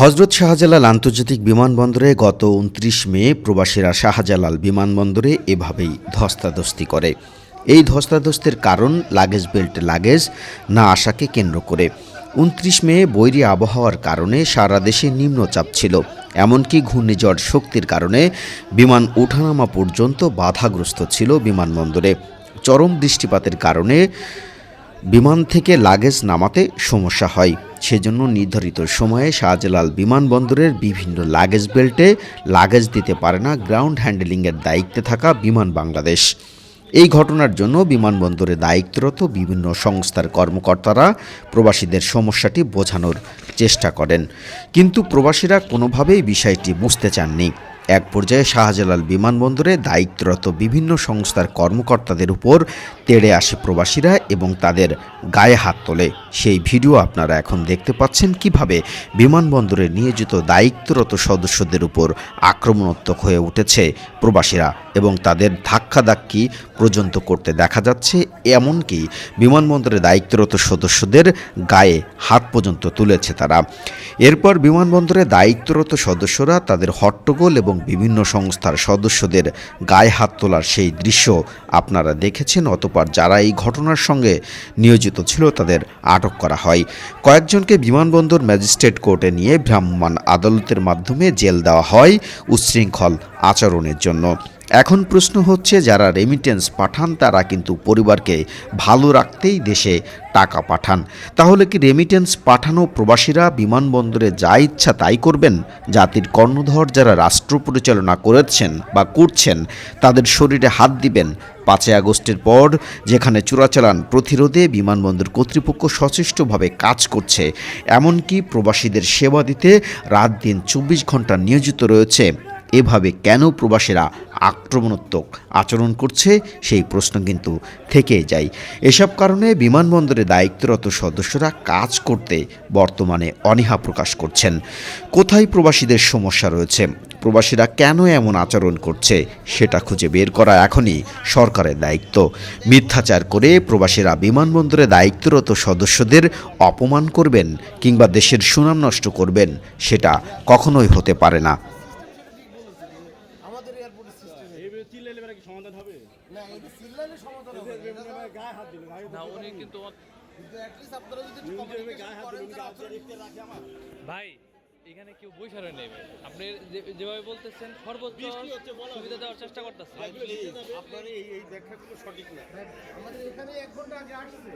হজরত শাহজালাল আন্তর্জাতিক বিমানবন্দরে গত উনত্রিশ মে প্রবাসীরা শাহজালাল বিমানবন্দরে এভাবেই ধস্তাধস্তি করে। এই ধস্তাধস্তির কারণ লাগেজ বেল্ট লাগেজ না আসাকে কেন্দ্র করে। উনত্রিশ মে বৈরী আবহাওয়ার কারণে সারা দেশে নিম্নচাপ ছিল। এমনকি ঘূর্ণিঝড় শক্তির কারণে বিমান ওঠানামা পর্যন্ত বাধাগ্রস্ত ছিল বিমানবন্দরে। চরম বৃষ্টিপাতের কারণে বিমান থেকে লাগেজ নামাতে সমস্যা হয়। সেজন্য নির্ধারিত সময়ে শাহজালাল বিমানবন্দরের বিভিন্ন লাগেজ বেল্টে লাগেজ দিতে পারে না গ্রাউন্ড হ্যান্ডেলিংয়ের দায়িত্বে থাকা বিমান বাংলাদেশ। এই ঘটনার জন্য বিমানবন্দরে দায়িত্বরত বিভিন্ন সংস্থার কর্মকর্তারা প্রবাসীদের সমস্যাটি বোঝানোর চেষ্টা করেন। কিন্তু প্রবাসীরা কোনোভাবেই বিষয়টি বুঝতে চাননি। এক পর্যায়ে শাহজালাল বিমানবন্দরে দায়িত্বরত বিভিন্ন সংস্থার কর্মকর্তাদের উপর তেড়ে আসে প্রবাসীরা এবং তাদের গায়ে হাত তোলে। সেই ভিডিও আপনারা এখন দেখতে পাচ্ছেন কীভাবে বিমানবন্দরে নিয়োজিত দায়িত্বরত সদস্যদের উপর আক্রমণাত্মক হয়ে উঠেছে প্রবাসীরা এবং তাদের ধাক্কাধাক্কি পর্যন্ত করতে দেখা যাচ্ছে, এমনকি বিমানবন্দরে দায়িত্বরত সদস্যদের গায়ে হাত পর্যন্ত তুলেছে তারা। এরপর বিমানবন্দরে দায়িত্বরত সদস্যরা তাদের হট্টগোল এবং বিভিন্ন সংস্থার সদস্যদের গায়ে হাত তোলার সেই দৃশ্য আপনারা দেখেছেন, অতপর যারা এই ঘটনার সঙ্গে নিয়োজিত ছিল তাদের আটক করা হয়। কয়েকজনকে বিমানবন্দর ম্যাজিস্ট্রেট কোর্টে নিয়ে ভ্রাম্যমাণ আদালতের মাধ্যমে জেল দেওয়া হয় উচ্ছৃঙ্খল আচরণের জন্য। এখন প্রশ্ন হচ্ছে, যারা রেমিটেন্স পাঠান, তারা কিন্তু পরিবারকে ভালো রাখতেই দেশে টাকা পাঠান। তাহলে কি রেমিটেন্স পাঠানো প্রবাসীরা বিমানবন্দরে যা ইচ্ছা তাই করবেন? জাতির কর্ণধর যারা রাষ্ট্র পরিচালনা করেছেন বা করছেন, তাদের শরীরে হাত দিবেন। পাঁচই আগস্টের পর যেখানে চোরাচালান প্রতিরোধে বিমানবন্দর কর্তৃপক্ষ সচেষ্টভাবে কাজ করছে, এমনকি প্রবাসীদের সেবা দিতে রাত দিন চব্বিশ ঘণ্টা নিয়োজিত রয়েছে। এভাবে কেন প্রবাসীরা আক্রমণাত্মক আচরণ করছে? সেই প্রশ্ন কিন্তু থেকেই যায়। এসব কারণে বিমানবন্দরে দায়িত্বরত সদস্যরা কাজ করতে বর্তমানে অনীহা প্রকাশ করছেন। কোথায় প্রবাসীদের সমস্যা রয়েছে? প্রবাসীরা কেন এমন আচরণ করছে? সেটা খুঁজে বের করা এখনই সরকারের দায়িত্ব। মিথ্যাচার করে প্রবাসীরা বিমানবন্দরে দায়িত্বরত সদস্যদের অপমান করবেন কিংবা দেশের সুনাম নষ্ট করবেন, সেটা কখনোই হতে পারে না। রেখে রাখে আমার। ভাই এখানে কেউ বৈশারে নেবে আপনি যে- যেভাবে বলতেছেন সর্বোচ্চ সুবিধা দেওয়ার চেষ্টা করতেছে। আপনার এই এই ব্যাখ্যাগুলো সঠিক না। আমাদের এখানে এক ঘণ্টা আগে আসছে।